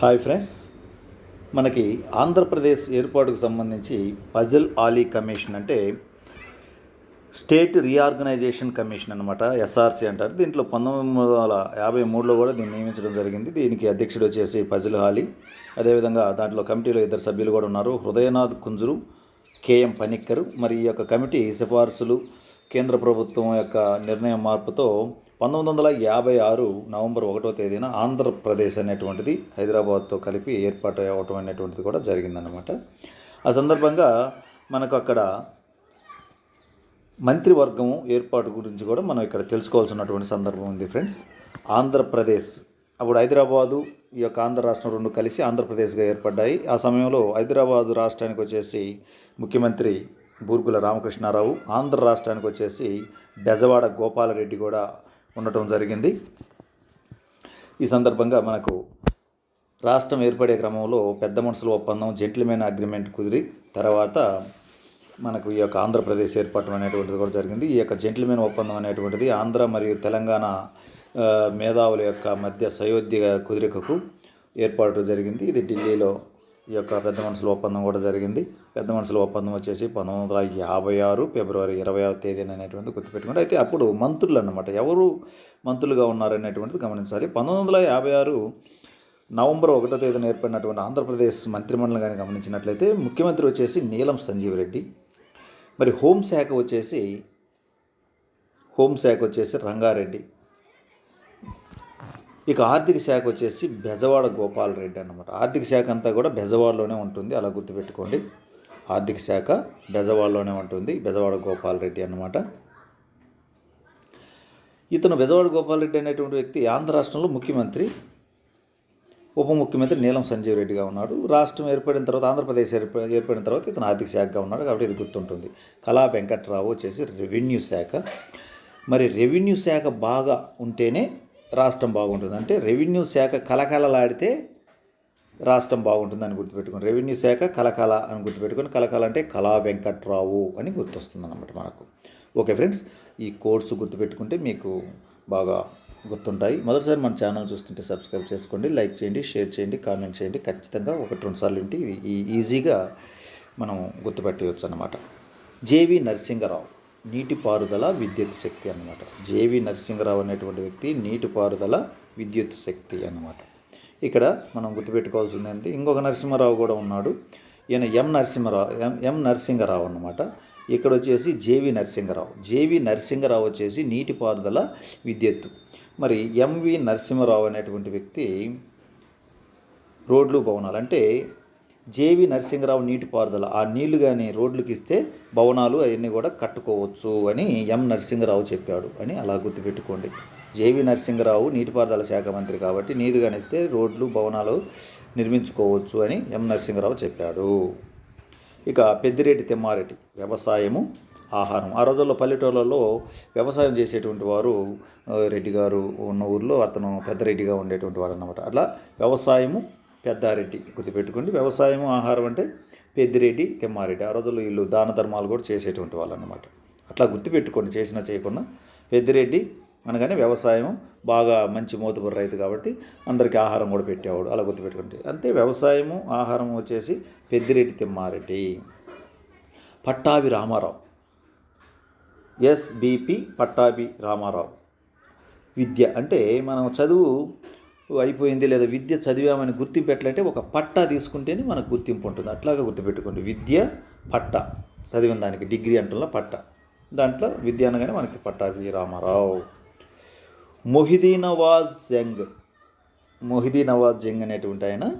Hi friends. మనకి ఆంధ్రప్రదేశ్ ఏర్పాటుకు సంబంధించి పజల్ ఆలీ కమిషన్ అంటే స్టేట్ రీఆర్గనైజేషన్ కమిషన్ అనమాట ఎస్ఆర్సి అంటారు. దీంట్లో పంతొమ్మిది వందల యాభై మూడులో కూడా దీన్ని నియమించడం జరిగింది. దీనికి అధ్యక్షుడు వచ్చేసి పజల్ హాలీ అదేవిధంగా దాంట్లో కమిటీలో ఇద్దరు సభ్యులు కూడా ఉన్నారు. హృదయనాథ్ కుంజురు కేఎం పనిక్కరు. మరి ఈ యొక్క కమిటీ సిఫార్సులు కేంద్ర ప్రభుత్వం యొక్క నిర్ణయం మార్పుతో పంతొమ్మిది వందల యాభై ఆరు నవంబర్ ఒకటో తేదీన ఆంధ్రప్రదేశ్ అనేటువంటిది హైదరాబాద్తో కలిపి ఏర్పాటు అవ్వటం అనేటువంటిది కూడా జరిగిందనమాట ఆ సందర్భంగా మనకు అక్కడ మంత్రివర్గం ఏర్పాటు గురించి కూడా మనం ఇక్కడ తెలుసుకోవాల్సినటువంటి సందర్భం ఉంది ఫ్రెండ్స్. ఆంధ్రప్రదేశ్ అప్పుడు హైదరాబాదు ఈ యొక్క ఆంధ్ర రాష్ట్రం రెండు కలిసి ఆంధ్రప్రదేశ్గా ఏర్పడ్డాయి. ఆ సమయంలో హైదరాబాదు రాష్ట్రానికి వచ్చేసి ముఖ్యమంత్రి బూర్గుల రామకృష్ణారావు ఆంధ్ర రాష్ట్రానికి వచ్చేసి బెజవాడ గోపాలరెడ్డి కూడా ఉండటం జరిగింది. ఈ సందర్భంగా మనకు రాష్ట్రం ఏర్పడే క్రమంలో పెద్ద మనుషుల ఒప్పందం జెంట్లమైన అగ్రిమెంట్ కుదిరి తర్వాత మనకు ఈ యొక్క ఆంధ్రప్రదేశ్ ఏర్పడటం అనేటువంటిది కూడా జరిగింది. ఈ యొక్క జెంట్లమైన ఒప్పందం అనేటువంటిది ఆంధ్ర మరియు తెలంగాణ మేధావుల యొక్క మధ్య సయోధ్య కుదిరికకు ఏర్పాటు జరిగింది. ఇది ఢిల్లీలో ఈ యొక్క పెద్ద మనుషుల ఒప్పందం కూడా జరిగింది. పెద్ద మనుషుల ఒప్పందం వచ్చేసి పంతొమ్మిది వందల యాభై ఆరు ఫిబ్రవరి ఇరవై ఆరు తేదీన అనేటువంటిది గుర్తుపెట్టుకుంటే అయితే అప్పుడు మంత్రులు అన్నమాట ఎవరు మంత్రులుగా ఉన్నారనేటువంటిది గమనించాలి. పంతొమ్మిది వందల యాభై ఆరు నవంబర్ ఒకటో తేదీన ఏర్పడినటువంటి ఆంధ్రప్రదేశ్ మంత్రిమండలి కానీ గమనించినట్లయితే ముఖ్యమంత్రి వచ్చేసి నీలం సంజీవ్ రెడ్డి. మరి హోంశాఖ వచ్చేసి హోంశాఖ వచ్చేసి రంగారెడ్డి. ఇక ఆర్థిక శాఖ వచ్చేసి బెజవాడ గోపాల్ రెడ్డి అన్నమాట. ఆర్థిక శాఖ అంతా కూడా బెజవాడలోనే ఉంటుంది అలా గుర్తుపెట్టుకోండి. ఆర్థిక శాఖ బెజవాడలోనే ఉంటుంది బెజవాడ గోపాల్ రెడ్డి ఇతను బెజవాడ గోపాలరెడ్డి అనేటువంటి వ్యక్తి ఆంధ్ర రాష్ట్రంలో ముఖ్యమంత్రి ఉప ముఖ్యమంత్రి నీలం సంజీవ్ రెడ్డిగా ఉన్నాడు. రాష్ట్రం ఏర్పడిన తర్వాత ఆంధ్రప్రదేశ్ ఏర్ప ఏర్పడిన తర్వాత ఇతను ఆర్థిక శాఖగా ఉన్నాడు కాబట్టి ఇది గుర్తుంటుంది. కళా వెంకట్రావు వచ్చేసి రెవెన్యూ శాఖ. మరి రెవెన్యూ శాఖ బాగా ఉంటేనే రాష్ట్రం బాగుంటుంది. అంటే రెవెన్యూ శాఖ కలకలలాడితే రాష్ట్రం బాగుంటుందని గుర్తుపెట్టుకుని రెవెన్యూ శాఖ కలకల అని గుర్తుపెట్టుకొని కలకల అంటే కళా వెంకట్రావు అని గుర్తొస్తుంది అన్నమాట మనకు. ఓకే ఫ్రెండ్స్ ఈ కోర్సు గుర్తుపెట్టుకుంటే మీకు బాగా గుర్తుంటాయి. మొదటిసారి మన ఛానల్ చూస్తుంటే సబ్స్క్రైబ్ చేసుకోండి లైక్ చేయండి షేర్ చేయండి కామెంట్ చేయండి. ఖచ్చితంగా ఒకటి రెండు సార్లు ఇంటి ఈ ఈజీగా మనం గుర్తుపెట్టవచ్చు అన్నమాట జేవి నరసింహరావు. నీటిపారుదల విద్యుత్ శక్తి అన్నమాట. జేవి నరసింహరావు అనేటువంటి వ్యక్తి నీటిపారుదల విద్యుత్ శక్తి అన్నమాట. ఇక్కడ మనం గుర్తుపెట్టుకోవాల్సింది ఏంటి? ఇంకొక నరసింహారావు కూడా ఉన్నాడు. ఈయన ఎం నరసింహరావు ఎం ఎం నరసింహరావు అన్నమాట. ఇక్కడ వచ్చేసి జేవి నరసింహరావు. జేవి నరసింహరావు వచ్చేసి నీటిపారుదల విద్యుత్తు మరి ఎంవి నరసింహరావు అనేటువంటి వ్యక్తి రోడ్లు భవనాలు అంటే జేవి నరసింహరావు నీటిపారుదల. ఆ నీళ్ళు కానీ రోడ్లకు ఇస్తే భవనాలు అవన్నీ కూడా కట్టుకోవచ్చు అని ఎం నరసింహరావు చెప్పాడు అని అలా గుర్తుపెట్టుకోండి. జేవి నరసింహరావు నీటిపారుదల శాఖ మంత్రి కాబట్టి నీరు కానిస్తే రోడ్లు భవనాలు నిర్మించుకోవచ్చు అని ఎం నరసింహరావు చెప్పాడు. ఇక పెద్దిరెడ్డి తిమ్మారెడ్డి వ్యవసాయము ఆహారం. ఆ రోజుల్లో పల్లెటూళ్ళలో వ్యవసాయం చేసేటువంటి వారు రెడ్డి గారు ఉన్న ఊర్లో అతను పెద్దరెడ్డిగా ఉండేటువంటి వాడు అన్నమాట అట్లా వ్యవసాయము పెద్దారెడ్డి గుర్తుపెట్టుకోండి. వ్యవసాయం ఆహారం అంటే పెద్దిరెడ్డి తిమ్మారెడ్డి. ఆ రోజుల్లో వీళ్ళు దాన ధర్మాలు కూడా చేసేటువంటి వాళ్ళు అనమాట అట్లా గుర్తుపెట్టుకోండి. చేసినా చేయకుండా పెద్దిరెడ్డి అనగానే వ్యవసాయం బాగా మంచి మోతుబరి రైతు కాబట్టి అందరికీ ఆహారం కూడా పెట్టేవాడు. అలా గుర్తుపెట్టుకుంటే అంటే వ్యవసాయము ఆహారం వచ్చేసి పెద్దిరెడ్డి తిమ్మారెడ్డి. పట్టాభి రామారావు. ఎస్బిపి పట్టాభి రామారావు. విద్య అంటే మనం చదువు అయిపోయింది లేదా విద్య చదివామని గుర్తింపు ఎట్లంటే ఒక పట్టా తీసుకుంటేనే మనకు గుర్తింపు ఉంటుంది. అట్లాగా గుర్తుపెట్టుకోండి. విద్య పట్ట. చదివిన దానికి డిగ్రీ అంటున్న పట్ట. దాంట్లో విద్య అనగానే మనకి పట్టాభి రామారావు మొహిదీనవాజ్ జంగ్. మొహిదీనవాజ్ జంగ్ అనేటువంటి ఆయన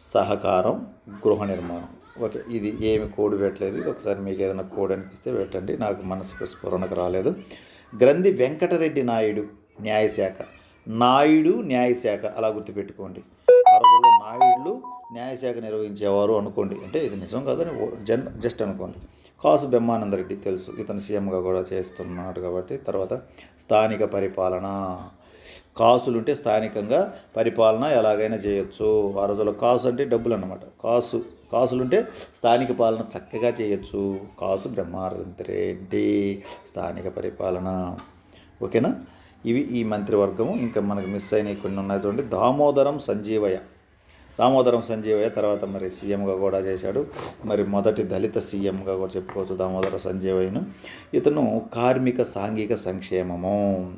సహకారం గృహ నిర్మాణం. ఓకే ఇది ఏమి కోడ్ పెట్టలేదు. ఇది ఒకసారి మీకు ఏదైనా కోడ్ అనిపిస్తే పెట్టండి. నాకు మనసుకు స్ఫురణకు రాలేదు. గ్రంథి వెంకటరెడ్డి నాయుడు న్యాయశాఖ. నాయుడు న్యాయశాఖ. అలా గుర్తుపెట్టుకోండి. ఆ రోజుల్లో నాయుడులు న్యాయశాఖ నిర్వహించేవారు అనుకోండి. అంటే ఇది నిజం కాదని ఓ- జన్ జస్ట్ అనుకోండి. కాసు బ్రహ్మానందరెడ్డి తెలుసు. ఇతను సీఎంగా కూడా చేస్తున్నాడు కాబట్టి తర్వాత స్థానిక పరిపాలన. కాసులుంటే స్థానికంగా పరిపాలన ఎలాగైనా చేయొచ్చు. ఆ రోజుల్లో కాసు అంటే డబ్బులు అన్నమాట కాసు కాసులుంటే స్థానిక పాలన చక్కగా చేయొచ్చు. కాసు బ్రహ్మానందరెడ్డి స్థానిక పరిపాలన. ఓకేనా? ఇవి ఈ మంత్రివర్గము. ఇంకా మనకు మిస్ అయినవి కొన్ని ఉన్నాయి చూడండి. దామోదరం సంజీవయ్య. దామోదరం సంజీవయ్య తర్వాత మరి సీఎంగా కూడా చేశాడు. మరి మొదటి దళిత సీఎంగా కూడా చెప్పుకోవచ్చు దామోదర సంజీవయ్యను. ఇతను కార్మిక సాంఘిక సంక్షేమము.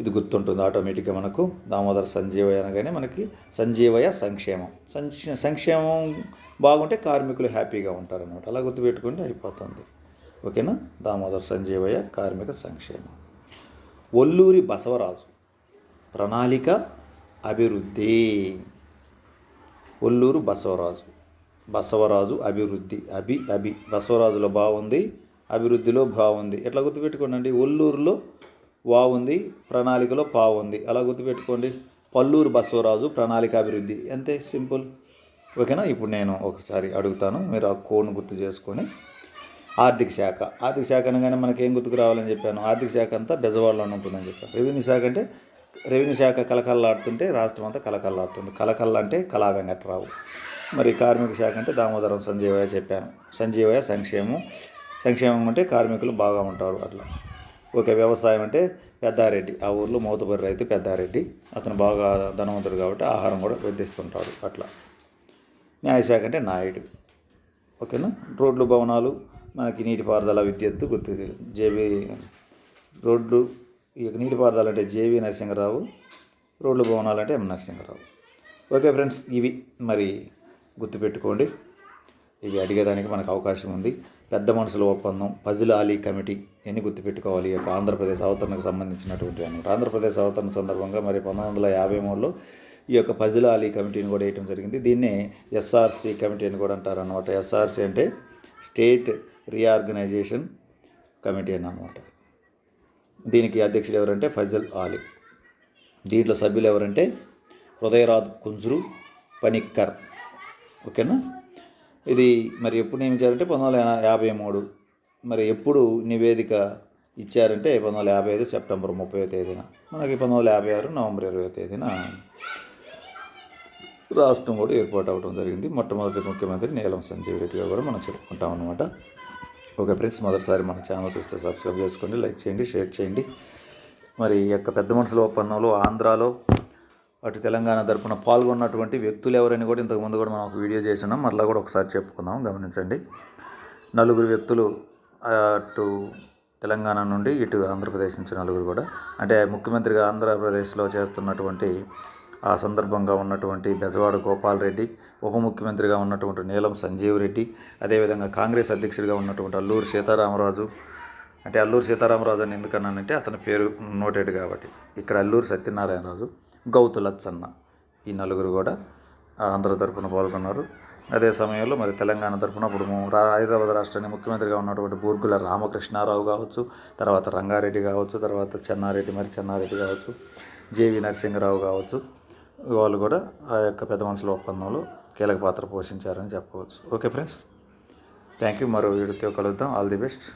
ఇది గుర్తుంటుంది ఆటోమేటిక్గా మనకు. దామోదర సంజీవయ్య అనగానే మనకి సంజీవయ్య సంక్షేమం. సంక్ష సంక్షేమం బాగుంటే కార్మికులు హ్యాపీగా ఉంటారన్నమాట. అలా గుర్తుపెట్టుకుంటే అయిపోతుంది. ఓకేనా? దామోదర సంజీవయ్య కార్మిక సంక్షేమం. ఒల్లూరి బసవరాజు. ప్రణాళిక అభివృద్ధి. ఒల్లూరు బసవరాజు. బసవరాజు అభివృద్ధి. అభి అభి. బసవరాజులో బాగుంది అభివృద్ధిలో బాగుంది ఎట్లా గుర్తుపెట్టుకోండి ఒల్లూరులో బాగుంది ప్రణాళికలో బాగుంది అలా గుర్తుపెట్టుకోండి. పల్లూరు బసవరాజు ప్రణాళిక అభివృద్ధి. అంతే సింపుల్. ఓకేనా? ఇప్పుడు నేను ఒకసారి అడుగుతాను. మీరు ఆ కోడ్ను గుర్తు చేసుకొని ఆర్థిక శాఖ. ఆర్థిక శాఖ అనగానే మనకి ఏం గుర్తుకు రావాలని చెప్పాను? ఆర్థిక శాఖ అంతా బెజవాడలోనే ఉంటుందని చెప్పాను రెవెన్యూ శాఖ అంటే రెవెన్యూ శాఖ కలకల్లాడుతుంటే రాష్ట్రం అంతా కలకల్లాడుతుంది కలకల్ల అంటే కళా వెంకట్రావు. మరి కార్మిక శాఖ అంటే దామోదరం సంజీవయ్య చెప్పాను. సంజీవయ్య సంక్షేమం. సంక్షేమం అంటే కార్మికులు బాగా ఉంటారు అట్లా. ఓకే వ్యవసాయం అంటే పెద్దారెడ్డి. ఆ ఊర్లో మోతబరి రైతు పెద్దారెడ్డి. అతను బాగా ధనవంతుడు కాబట్టి ఆహారం కూడా వెద్దిస్తుంటాడు అట్లా. న్యాయశాఖ అంటే నాయుడు. ఓకేనా? రోడ్లు భవనాలు మనకి నీటిపారుదల విద్యుత్తు గుర్తు జేబీ రోడ్లు ఈ యొక్క నీటిపారుదల అంటే జేవి నరసింహరావు రోడ్లు భవనాలు అంటే ఎం నరసింహరావు. ఓకే ఫ్రెండ్స్ ఇవి మరి గుర్తుపెట్టుకోండి. ఇవి అడిగేదానికి మనకు అవకాశం ఉంది. పెద్ద మనుషుల ఒప్పందం పజిల్ ఆలీ కమిటీ ఎన్ని గుర్తుపెట్టుకోవాలి? ఈ యొక్క ఆంధ్రప్రదేశ్ అవతరణకు సంబంధించినటువంటి అనమాట ఆంధ్రప్రదేశ్ అవతరణ సందర్భంగా మరి పంతొమ్మిది వందల యాభై మూడులో ఈ యొక్క పజిల్ ఆలీ కమిటీని కూడా వేయటం జరిగింది. దీన్నే ఎస్ఆర్సి కమిటీ అని కూడా అంటారు అనమాట ఎస్ఆర్సి అంటే స్టేట్ రీఆర్గనైజేషన్ కమిటీ అని అనమాట దీనికి అధ్యక్షుడు ఎవరంటే ఫజల్ ఆలీ. దీంట్లో సభ్యులు ఎవరంటే హృదయరాజ్ కుంజురు పనిక్కర్. ఓకేనా? ఇది మరి ఎప్పుడు నియమించారంటే పంతొమ్మిది వందల యాభై మూడు. మరి ఎప్పుడు నివేదిక ఇచ్చారంటే పంతొమ్మిది వందల యాభై ఐదు సెప్టెంబర్ ముప్పై తేదీన. మనకి పంతొమ్మిది వందల యాభై ఆరు నవంబర్ ఇరవై తేదీన రాష్ట్రం కూడా ఏర్పాటు అవ్వడం జరిగింది. మొట్టమొదటి ముఖ్యమంత్రి నీలం సంజీవ్ రెడ్డిగా కూడా మనం చెప్పుకుంటాం అనమాట ఓకే ఫ్రెండ్స్ మొదటిసారి మన ఛానల్ చూస్తే సబ్స్క్రైబ్ చేసుకోండి లైక్ చేయండి షేర్ చేయండి. మరి ఈ యొక్క పెద్ద మనుషుల ఒప్పందంలో ఆంధ్రాలో అటు తెలంగాణ తరపున పాల్గొన్నటువంటి వ్యక్తులు ఎవరని కూడా ఇంతకుముందు కూడా మనం ఒక వీడియో చేసినాం. మరలా కూడా ఒకసారి చెప్పుకుందాం గమనించండి. నలుగురు వ్యక్తులు అటు తెలంగాణ నుండి ఇటు ఆంధ్రప్రదేశ్ నుంచి నలుగురు కూడా అంటే ముఖ్యమంత్రిగా ఆంధ్రప్రదేశ్లో చేస్తున్నటువంటి ఆ సందర్భంగా ఉన్నటువంటి బెజవాడ గోపాల్ రెడ్డి ఉప ముఖ్యమంత్రిగా ఉన్నటువంటి నీలం సంజీవ్ రెడ్డి అదేవిధంగా కాంగ్రెస్ అధ్యక్షుడిగా ఉన్నటువంటి అల్లూరు సీతారామరాజు. అంటే అల్లూరు సీతారామరాజు అని ఎందుకన్నానంటే అతని పేరు నోటెడ్ కాబట్టి. ఇక్కడ అల్లూరు సత్యనారాయణరాజు గౌతు లచ్చన్న ఈ నలుగురు కూడా ఆంధ్ర తరపున పాల్గొన్నారు. అదే సమయంలో మరి తెలంగాణ తరపున అప్పుడు హైదరాబాద్ రాష్ట్రానికి ముఖ్యమంత్రిగా ఉన్నటువంటి బూర్గుల రామకృష్ణారావు కావచ్చు తర్వాత రంగారెడ్డి కావచ్చు తర్వాత చెన్నారెడ్డి మరి చెన్నారెడ్డి కావచ్చు జేవి నరసింహరావు కావచ్చు. వాళ్ళు కూడా ఆ యొక్క పెద్ద మనుషుల ఒప్పందంలో కీలక పాత్ర పోషించారని చెప్పవచ్చు. ఓకే ఫ్రెండ్స్ థ్యాంక్ యూ మరో వీడియోతో కలుద్దాం. All the best